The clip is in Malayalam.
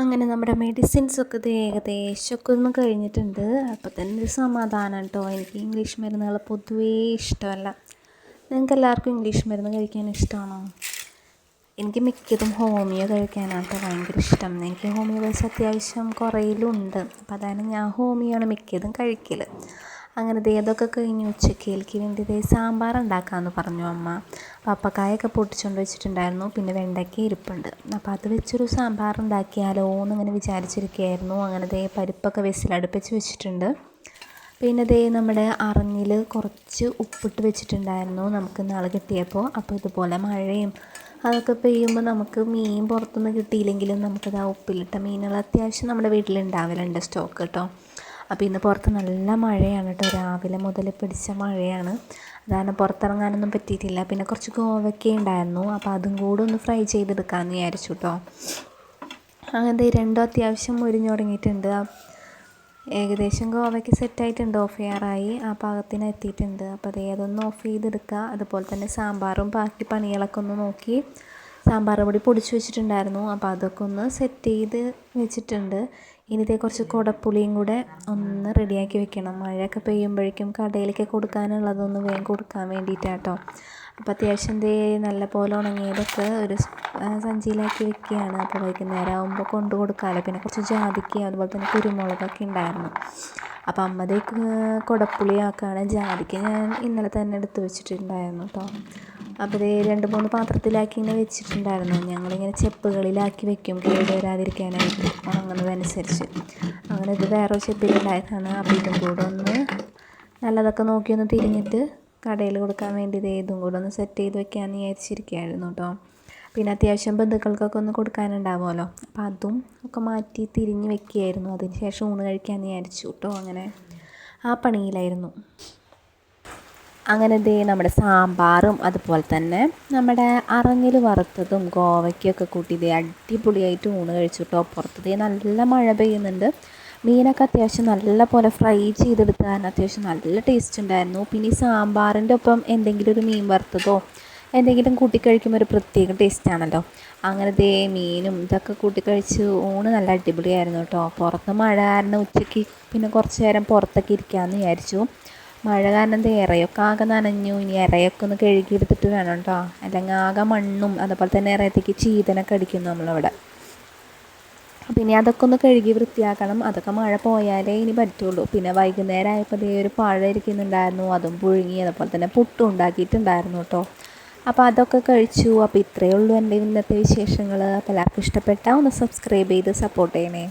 അങ്ങനെ നമ്മുടെ മെഡിസിൻസൊക്കെ ഇത് ഏകദേശമൊക്കെ ഒന്ന് കഴിഞ്ഞിട്ടുണ്ട്. അപ്പോൾ തന്നെ ഒരു സമാധാനം കേട്ടോ എനിക്ക് ഇംഗ്ലീഷ് മരുന്നുകൾ പൊതുവേ ഇഷ്ടമല്ല. നിങ്ങൾക്ക് എല്ലാവർക്കും ഇംഗ്ലീഷ് മരുന്ന് കഴിക്കാൻ ഇഷ്ടമാണോ? എനിക്ക് മിക്കതും ഹോമിയോ കഴിക്കാനാണ് ഭയങ്കര ഇഷ്ടം. എനിക്ക് ഹോമിയോ കഴിച്ച് അത്യാവശ്യം കുറയിലുണ്ട്. അപ്പോൾ അതാണ് ഞാൻ ഹോമിയോ ആണ് മിക്കതും കഴിക്കൽ അങ്ങനെ അതൊക്കെ കഴിഞ്ഞ് ഉച്ചക്കേൽക്ക് വേണ്ടി സാമ്പാർ ഉണ്ടാക്കാമെന്ന് പറഞ്ഞു അമ്മ. പപ്പക്കായൊക്കെ പൊട്ടിച്ചുകൊണ്ട് വെച്ചിട്ടുണ്ടായിരുന്നു. പിന്നെ വെണ്ടയ്ക്ക ഇരിപ്പുണ്ട്. അപ്പോൾ അത് വെച്ചൊരു സാമ്പാർ ഉണ്ടാക്കിയാലോ എന്നിങ്ങനെ വിചാരിച്ചിരിക്കുകയായിരുന്നു. അങ്ങനെ ദേ പരിപ്പൊക്കെ വിസിലടുപ്പിച്ച് വെച്ചിട്ടുണ്ട്. പിന്നെ ദേ നമ്മുടെ അറിഞ്ഞിൽ കുറച്ച് ഉപ്പിട്ട് വെച്ചിട്ടുണ്ടായിരുന്നു നമുക്ക് നാളെ കിട്ടിയപ്പോൾ. അപ്പോൾ ഇതുപോലെ മഴയും അതൊക്കെ പെയ്യുമ്പോൾ നമുക്ക് മീൻ പുറത്തുനിന്ന് കിട്ടിയില്ലെങ്കിലും നമുക്കത് ആ ഉപ്പിലിട്ട മീനുകൾ അത്യാവശ്യം നമ്മുടെ വീട്ടിലുണ്ടാവലുണ്ട് സ്റ്റോക്ക് കേട്ടോ. അപ്പോൾ ഇന്ന് പുറത്ത് നല്ല മഴയാണ് കേട്ടോ രാവിലെ മുതൽ പിടിച്ച മഴയാണ്. അതാണ് പുറത്തിറങ്ങാനൊന്നും പറ്റിയിട്ടില്ല. പിന്നെ കുറച്ച് ഗോവയ്ക്ക ഉണ്ടായിരുന്നു. അപ്പോൾ അതും കൂടെ ഒന്ന് ഫ്രൈ ചെയ്തെടുക്കാമെന്ന് വിചാരിച്ചു കേട്ടോ അങ്ങനത്തെ രണ്ടും അത്യാവശ്യം മുരിഞ്ഞു തുടങ്ങിയിട്ടുണ്ട്. ഏകദേശം ഗോവയ്ക്ക് സെറ്റായിട്ടുണ്ട് ഓഫ് ചെയ്യാറായി. ആ പാകത്തിന് എത്തിയിട്ടുണ്ട്. അപ്പോൾ അത് അതൊന്ന് ഓഫ് ചെയ്തെടുക്കുക അതുപോലെ തന്നെ സാമ്പാറും ബാക്കി പണികളൊക്കെ ഒന്ന് നോക്കി. സാമ്പാർ പൊടി പൊടിച്ച് വെച്ചിട്ടുണ്ടായിരുന്നു. അപ്പോൾ അതൊക്കെ ഒന്ന് സെറ്റ് ചെയ്ത് വെച്ചിട്ടുണ്ട്. ഇനിതേ കുറച്ച് കുടപ്പുളിയും കൂടെ ഒന്ന് റെഡിയാക്കി വെക്കണം. മഴയൊക്കെ പെയ്യുമ്പോഴേക്കും കടയിലേക്ക് കൊടുക്കാനുള്ളതൊന്ന് വേഗം കൊടുക്കാൻ വേണ്ടിയിട്ടാട്ടോ. അപ്പോൾ അത്യാവശ്യം ദേ നല്ല പോലെ ഉണങ്ങിയതൊക്കെ ഒരു സഞ്ചിയിലാക്കി വെക്കുകയാണ്. അപ്പോൾ വൈകുന്നേരം ആകുമ്പോൾ കൊണ്ടു കൊടുക്കാമല്ലോ പിന്നെ കുറച്ച് ജാതിക്ക അതുപോലെ തന്നെ കുരുമുളകൊക്കെ ഉണ്ടായിരുന്നു. അപ്പോൾ അമ്മതേ കുടപ്പുളിയാക്കാണ് ജാതിക്ക ഞാൻ ഇന്നലെ തന്നെ എടുത്ത് വെച്ചിട്ടുണ്ടായിരുന്നു കേട്ടോ അപ്പോൾ ഇത് രണ്ട് മൂന്ന് പാത്രത്തിലാക്കി ഇങ്ങനെ വെച്ചിട്ടുണ്ടായിരുന്നു. ഞങ്ങളിങ്ങനെ ചെപ്പുകളിലാക്കി വെക്കും കേട് വരാതിരിക്കാനായിട്ട് ഉണങ്ങുന്നതനുസരിച്ച്. അങ്ങനെ ഇത് വേറെ ചെപ്പിലുണ്ടായതാണ്. അപ്പോൾ ഇതും കൂടെ ഒന്ന് നല്ലതൊക്കെ നോക്കി ഒന്ന് തിരിഞ്ഞിട്ട് കടയിൽ കൊടുക്കാൻ വേണ്ടി ഇത് ഇതും കൂടെ ഒന്ന് സെറ്റ് ചെയ്ത് വെക്കാമെന്ന് വിചാരിച്ചിരിക്കുകയായിരുന്നു കേട്ടോ പിന്നെ അത്യാവശ്യം ബന്ധുക്കൾക്കൊക്കെ ഒന്ന് കൊടുക്കാനുണ്ടാവുമല്ലോ. അപ്പം അതും ഒക്കെ മാറ്റി തിരിഞ്ഞ് വെക്കുകയായിരുന്നു അതിന് ശേഷം ഊണ് കഴിക്കാമെന്ന് വിചാരിച്ചു കേട്ടോ അങ്ങനെ. ആ പണിയിലായിരുന്നു. അങ്ങനെ ദേ നമ്മുടെ സാമ്പാറും അതുപോലെ തന്നെ നമ്മുടെ അറങ്ങിൽ വറുത്തതും ഗോവയ്ക്കൊക്കെ കൂട്ടി ഇതേ അടിപൊളിയായിട്ട് ഊണ് കഴിച്ചു കേട്ടോ. പുറത്ത് ദേ നല്ല മഴ പെയ്യുന്നുണ്ട്. മീനൊക്കെ അത്യാവശ്യം നല്ല പോലെ ഫ്രൈ ചെയ്തെടുത്താൽ അത്യാവശ്യം നല്ല ടേസ്റ്റ് ഉണ്ടായിരുന്നു. പിന്നെ ഈ സാമ്പാറിന്റെ ഒപ്പം എന്തെങ്കിലും ഒരു മീൻ വറുത്തതോ എന്തെങ്കിലും കൂട്ടി കഴിക്കുമ്പോൾ ഒരു പ്രത്യേക ടേസ്റ്റ് ആണല്ലോ. അങ്ങനെ ദേ മീനും ഇതൊക്കെ കൂട്ടി കഴിച്ച് ഊണ് നല്ല അടിപൊളിയായിരുന്നു കേട്ടോ. പുറത്ത് മഴ കാരണം ഉച്ചയ്ക്ക് പിന്നെ കുറച്ച് നേരം പുറത്തൊക്കെ ഇരിക്കാമെന്ന് വിചാരിച്ചു. മഴ കാരണം ദേ ഇറയൊക്കെ ആകെ നനഞ്ഞു. ഇനി ഇറയൊക്കെ ഒന്ന് കഴുകിയെടുത്തിട്ട് വേണം കേട്ടോ അല്ലെങ്കിൽ ആകെ മണ്ണും അതുപോലെ തന്നെ ഇറയത്തേക്ക് ചീതനൊക്കെ അടിക്കുന്നു നമ്മളവിടെ. പിന്നെ അതൊക്കെ ഒന്ന് കഴുകി വൃത്തിയാക്കണം. അതൊക്കെ മഴ പോയാലേ ഇനി പറ്റുള്ളൂ. പിന്നെ വൈകുന്നേരം ആയപ്പോൾ ദേ ഒരു പഴം ഇരിക്കുന്നുണ്ടായിരുന്നു. അതും പുഴുങ്ങി അതുപോലെ തന്നെ പുട്ടും ഉണ്ടാക്കിയിട്ടുണ്ടായിരുന്നു കേട്ടോ അപ്പോൾ അതൊക്കെ കഴിച്ചു. അപ്പോൾ ഇത്രയേ ഉള്ളൂ എന്റെ ഇന്നത്തെ വിശേഷങ്ങൾ അപ്പോൾ എല്ലാവർക്കും ഇഷ്ടപ്പെട്ടാൽ ഒന്ന് സബ്സ്ക്രൈബ് ചെയ്ത് സപ്പോർട്ട് ചെയ്യണേ.